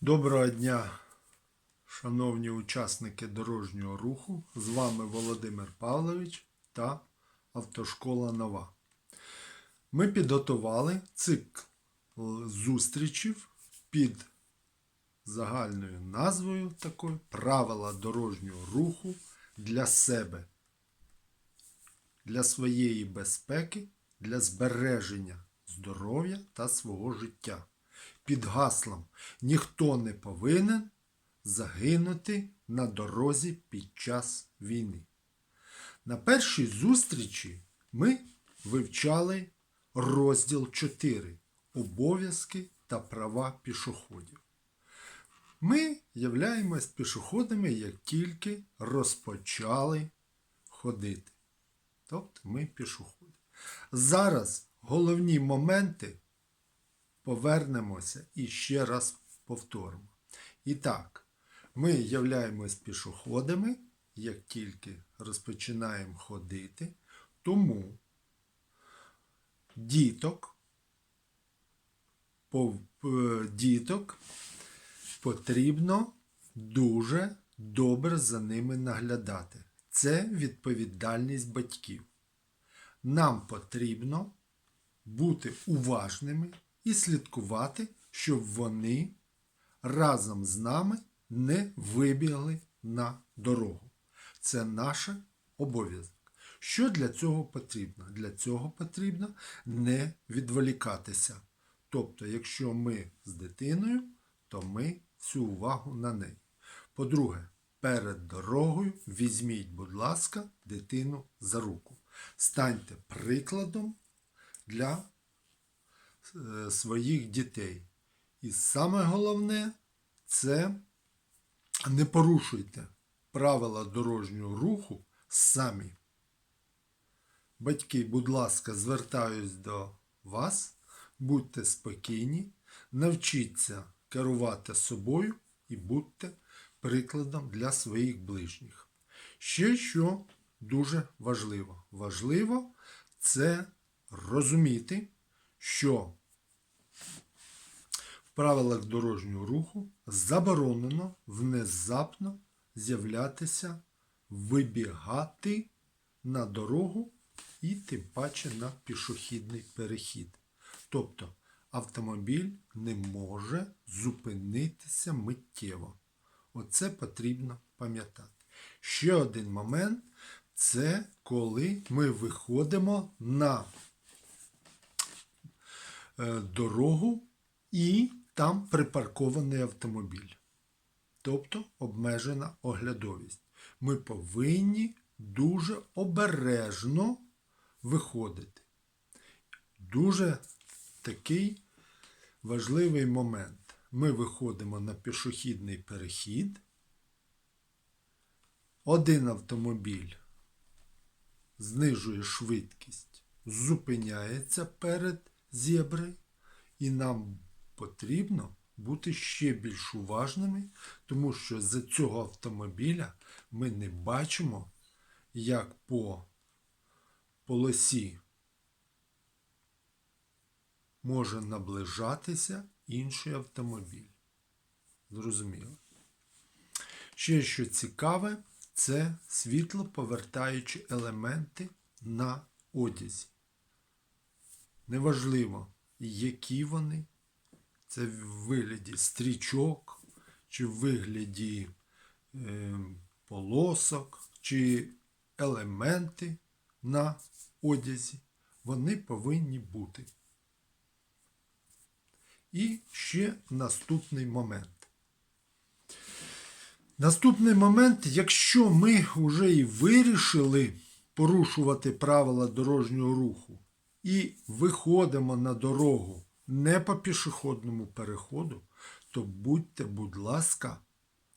Доброго дня, шановні учасники дорожнього руху. З вами Володимир Павлович та Автошкола Нова. Ми підготували цикл зустрічів під загальною назвою такою Правила дорожнього руху для себе, для своєї безпеки, для збереження здоров'я та свого життя під гаслом Ніхто не повинен загинути на дорозі під час війни. На першій зустрічі ми вивчали розділ 4 Обов'язки та права пішоходів. Ми являємось пішоходами, як тільки розпочали ходити. Тобто ми пішоходи. Зараз головні моменти повернемося і ще раз повторимо. І так, ми являємось пішоходами, як тільки розпочинаємо ходити, тому діток, е, діток потрібно дуже добре за ними наглядати. Це відповідальність батьків. Нам потрібно бути уважними і слідкувати, щоб вони разом з нами не вибігли на дорогу. Це наш обов'язок. Що для цього потрібно? Для цього потрібно не відволікатися. Тобто, якщо ми з дитиною, то ми всю увагу на неї. По-друге, перед дорогою візьміть, будь ласка, дитину за руку. Станьте прикладом для своїх дітей. І саме головне це не порушуйте правила дорожнього руху самі. Батьки, будь ласка, звертаюсь до вас, будьте спокійні, навчіться керувати собою і будьте прикладом для своїх ближніх. Ще що дуже важливо. Важливо це розуміти, що правилах дорожнього руху заборонено внезапно з'являтися, вибігати на дорогу і тим паче на пішохідний перехід. Тобто автомобіль не може зупинитися миттєво. Оце потрібно пам'ятати. Ще один момент це коли ми виходимо на е, дорогу і там припаркований автомобіль. Тобто обмежена оглядовість. Ми повинні дуже обережно виходити. Дуже такий важливий момент. Ми виходимо на пішохідний перехід. Один автомобіль знижує швидкість, зупиняється перед зеброю, і нам потрібно бути ще більш уважними, тому що з цього автомобіля ми не бачимо, як по полосі може наближатися інший автомобіль. Зрозуміло. Ще що цікаве, це світлоповертаючі елементи на одязі. Неважливо, які вони, це в вигляді стрічок, чи в вигляді е, полосок, чи елементи на одязі, вони повинні бути. І ще наступний момент. Наступний момент, якщо ми вже і вирішили порушувати правила дорожнього руху і виходимо на дорогу не по пішохідному переходу, то будьте, будь ласка,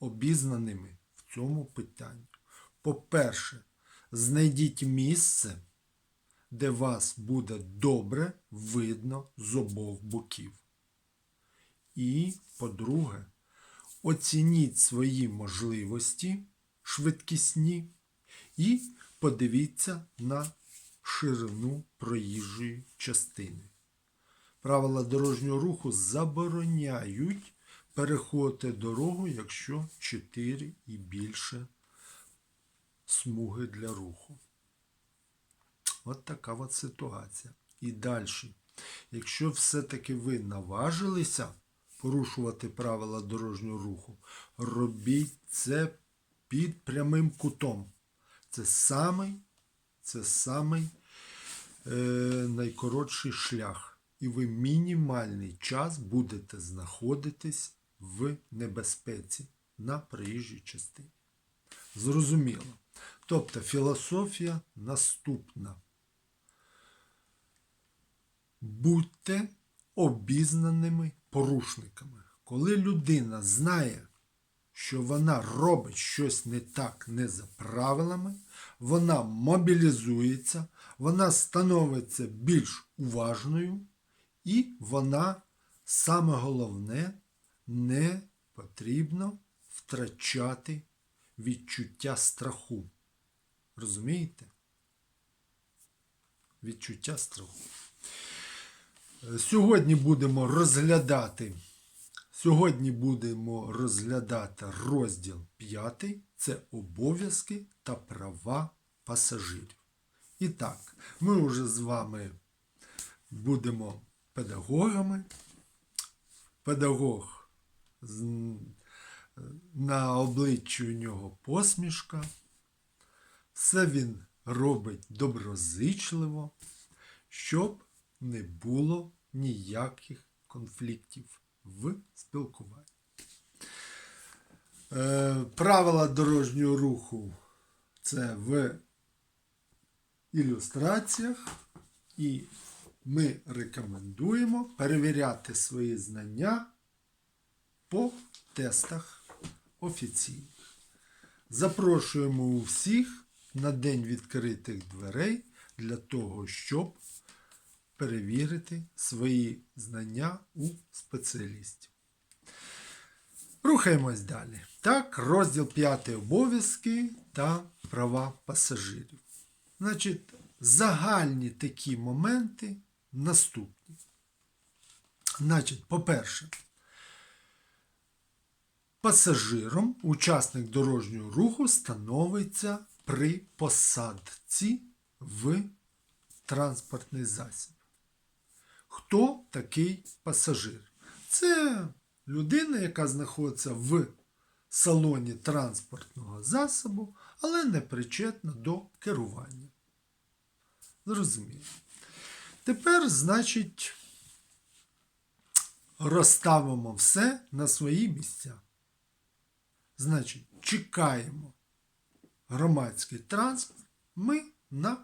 обізнаними в цьому питанні. По-перше, знайдіть місце, де вас буде добре видно з обох боків. І, по-друге, оцініть свої можливості швидкісні і подивіться на ширину проїжджої частини. Правила дорожнього руху забороняють переходите дорогу, якщо 4 і більше смуги для руху. От така от ситуація. І далі. Якщо все-таки ви наважилися порушувати правила дорожнього руху, робіть це під прямим кутом. Це самий, це самий е, найкоротший шлях. І ви мінімальний час будете знаходитись в небезпеці на проїжджій частині. Зрозуміло. Тобто філософія наступна. Будьте обізнаними порушниками. Коли людина знає, що вона робить щось не так, не за правилами, вона мобілізується, вона становиться більш уважною, і вона, саме головне, не потрібно втрачати відчуття страху. Розумієте? Відчуття страху. Е, Сьогодні будемо розглядати. Сьогодні будемо розглядати розділ 5. Це обов'язки та права пасажирів. І так, ми вже з вами будемо педагогами. Педагог на обличчі у нього посмішка. Все він робить доброзичливо, щоб не було ніяких конфліктів в спілкуванні. Е, правила дорожнього руху це в ілюстраціях, і ми рекомендуємо перевіряти свої знання по тестах офіційних. Запрошуємо усіх на День відкритих дверей для того, щоб перевірити свої знання у спеціалістів. Рухаємось далі. Так, розділ 5 обов'язки та права пасажирів. Значить, загальні такі моменти наступні. Значить, по-перше, пасажиром учасник дорожнього руху становиться при посадці в транспортний засіб. Хто такий пасажир? Це людина, яка знаходиться в салоні транспортного засобу, але не причетна до керування. Зрозуміло. Тепер, значить, розставимо все на свої місця. Значить, чекаємо громадський транспорт ми на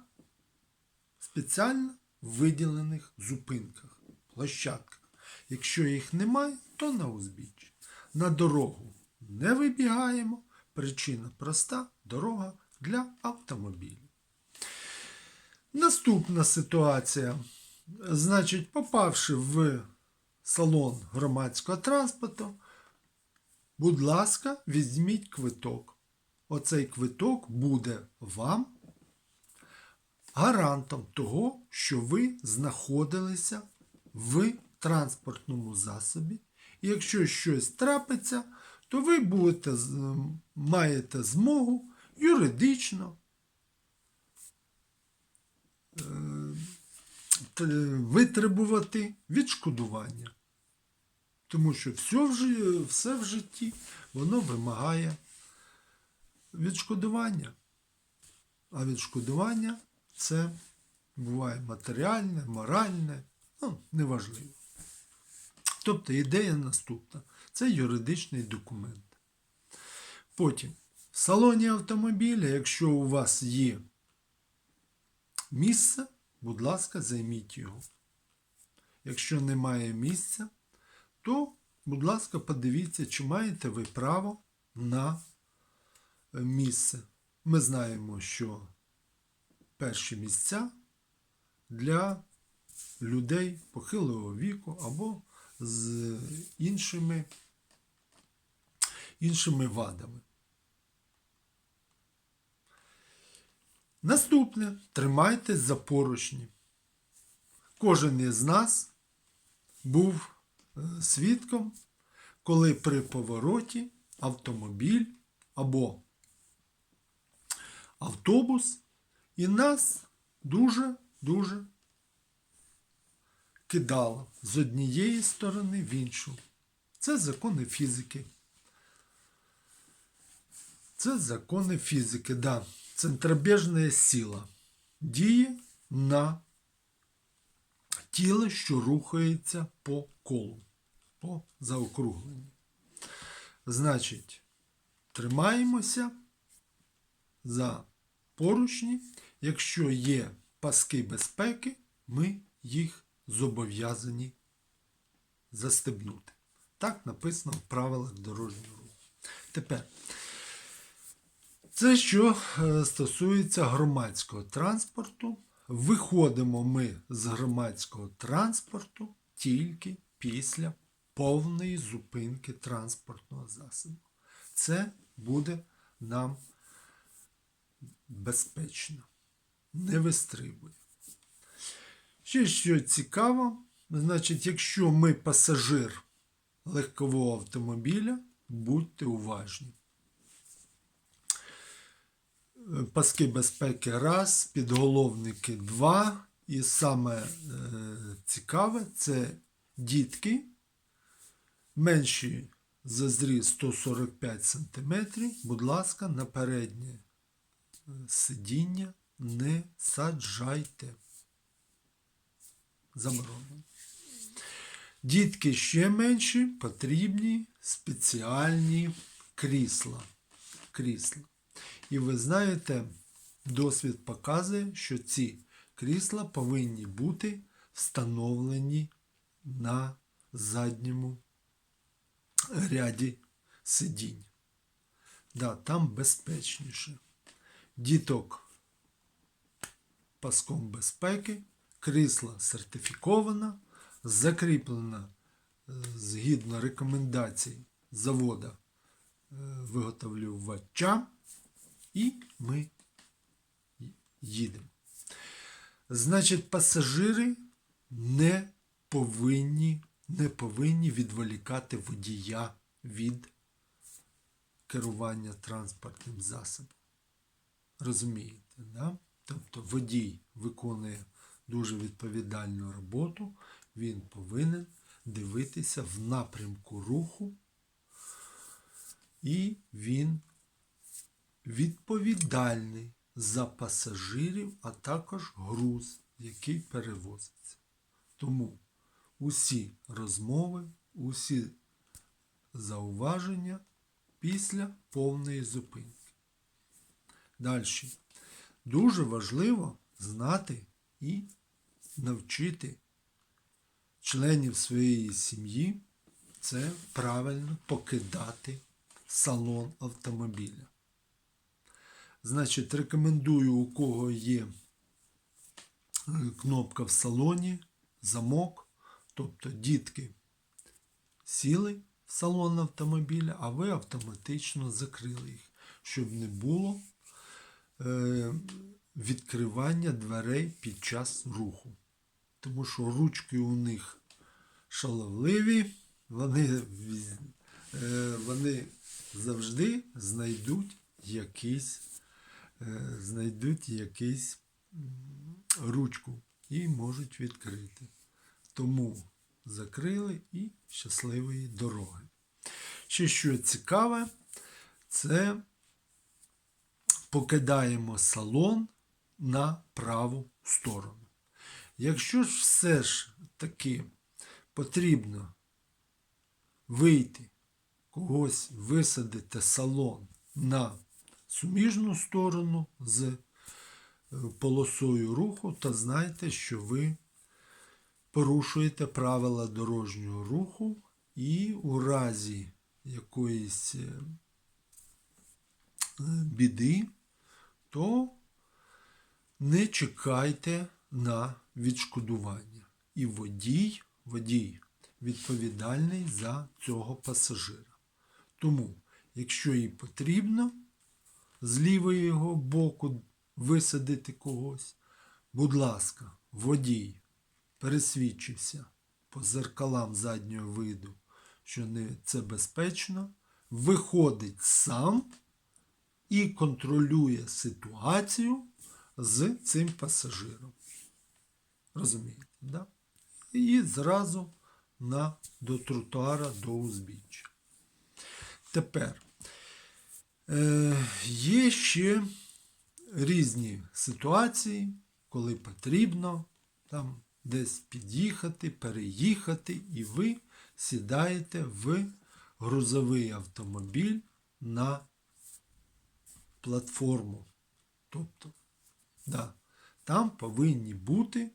спеціально виділених зупинках, площадках. Якщо їх немає, то на узбіччі. На дорогу не вибігаємо. Причина проста дорога для автомобілів. Наступна ситуація. Значить, попавши в салон громадського транспорту, будь ласка, візьміть квиток. Оцей квиток буде вам гарантом того, що ви знаходилися в транспортному засобі. І якщо щось трапиться, то ви будете, маєте змогу юридично витребувати відшкодування. Тому що все в, все в житті воно вимагає відшкодування. А відшкодування це буває матеріальне, моральне, ну, неважливо. Тобто ідея наступна. Це юридичний документ. Потім, в салоні автомобіля, якщо у вас є місце, будь ласка, займіть його. Якщо немає місця, то, будь ласка, подивіться, чи маєте ви право на е, місце. Ми знаємо, що перші місця для людей похилого віку або з іншими, іншими вадами. Наступне тримайтесь за поручні. Кожен із нас був е, свідком, коли при повороті автомобіль або автобус і нас дуже-дуже кидало з однієї сторони в іншу. Це закони фізики. Це закони фізики, да. Центробіжна сила діє на тіло, що рухається по колу, по заокругленню. Значить, тримаємося за поручні. Якщо є паски безпеки, ми їх зобов'язані застебнути. Так написано в правилах дорожнього руху. Тепер, це що е, стосується громадського транспорту. Виходимо ми з громадського транспорту тільки після повної зупинки транспортного засобу. Це буде нам безпечно. Не вистрибує. Ще що цікаво, значить, якщо ми пасажир легкового автомобіля, будьте уважні. Паски безпеки раз, підголовники два. І саме е, цікаве це дітки менші за зріз 145 см. Будь ласка, на переднє е, сидіння не саджайте. Заборонено. Дітки ще менші, потрібні спеціальні крісла. крісла. І ви знаєте, досвід показує, що ці крісла повинні бути встановлені на задньому ряді сидінь. Да, там безпечніше. Діток паском безпеки, крісла сертифікована, закріплена е, згідно рекомендацій завода е, виготовлювача, і ми їдемо. Значить, пасажири не повинні, не повинні відволікати водія від керування транспортним засобом. Розумієте, да? Тобто водій виконує дуже відповідальну роботу, він повинен дивитися в напрямку руху, і він відповідальний за пасажирів, а також груз, який перевозиться. Тому усі розмови, усі зауваження після повної зупинки. Далі. Дуже важливо знати і навчити членів своєї сім'ї це правильно покидати салон автомобіля. Значить, рекомендую, у кого є е, кнопка в салоні, замок, тобто дітки сіли в салон автомобіля, а ви автоматично закрили їх, щоб не було е, відкривання дверей під час руху. Тому що ручки у них шаловливі, вони, е, вони завжди знайдуть якийсь, знайдуть якийсь ручку і можуть відкрити. Тому закрили і щасливої дороги. Ще що цікаве, це покидаємо салон на праву сторону. Якщо ж все ж таки потрібно вийти, когось висадити салон на суміжну сторону з е, полосою руху, то знайте, що ви порушуєте правила дорожнього руху і у разі якоїсь е, е, біди, то не чекайте на відшкодування. І водій, водій відповідальний за цього пасажира. Тому, якщо їй потрібно з лівого його боку висадити когось, будь ласка, водій пересвідчився по зеркалам заднього виду, що не це безпечно, виходить сам і контролює ситуацію з цим пасажиром. Розумієте, да? І зразу на, до тротуара, до узбіччя. Тепер е, є ще різні ситуації, коли потрібно там десь під'їхати, переїхати, і ви сідаєте в грузовий автомобіль на платформу. Тобто, да, там повинні бути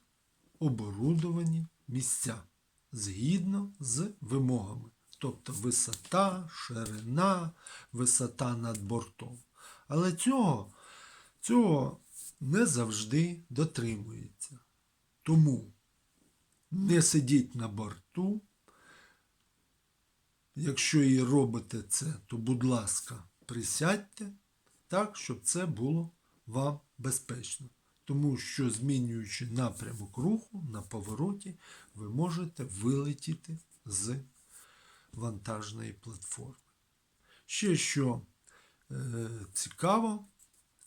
оборудовані місця згідно з вимогами. Тобто висота, ширина, висота над бортом. Але цього, цього не завжди дотримується. Тому не сидіть на борту. Якщо і робите це, то, будь ласка, присядьте так, щоб це було вам безпечно. Тому що, змінюючи напрямок руху на повороті, ви можете вилетіти з вантажної платформи. Ще що е, цікаво,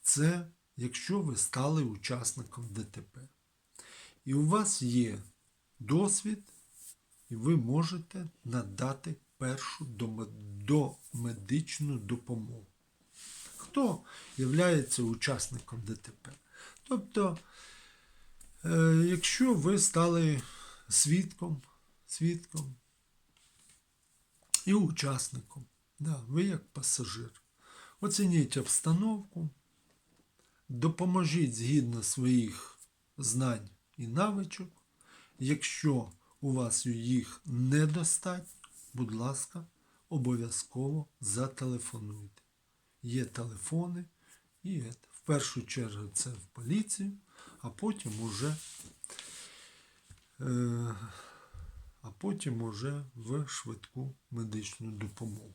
це якщо ви стали учасником ДТП. І у вас є досвід, і ви можете надати першу домедичну допомогу. Хто є учасником ДТП? Тобто, е, якщо ви стали свідком, свідком і учасником, да, ви як пасажир, оцініть обстановку, допоможіть згідно своїх знань і навичок. Якщо у вас їх недостатньо, будь ласка, обов'язково зателефонуйте. Є телефони і в першу чергу це в поліцію, а потім уже, е, а потім уже в швидку медичну допомогу.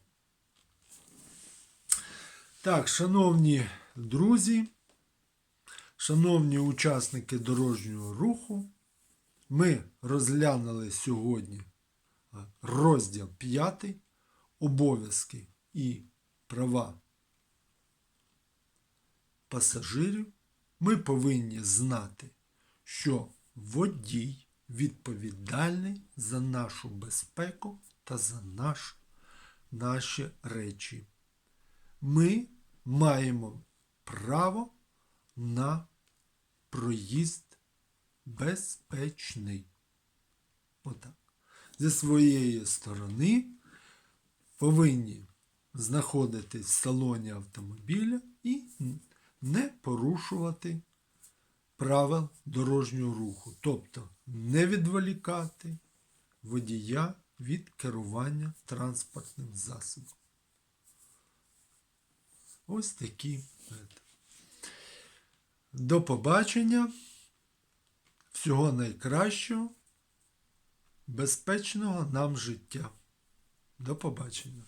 Так, шановні друзі, шановні учасники дорожнього руху, ми розглянули сьогодні розділ 5 обов'язки і права пасажирів. Ми повинні знати, що водій відповідальний за нашу безпеку та за наш, наші речі. Ми маємо право на проїзд безпечний. Отак. Зі своєї сторони повинні знаходитись в салоні автомобіля і не порушувати правил дорожнього руху. Тобто не відволікати водія від керування транспортним засобом. Ось такі. До побачення. Всього найкращого, безпечного нам життя. До побачення.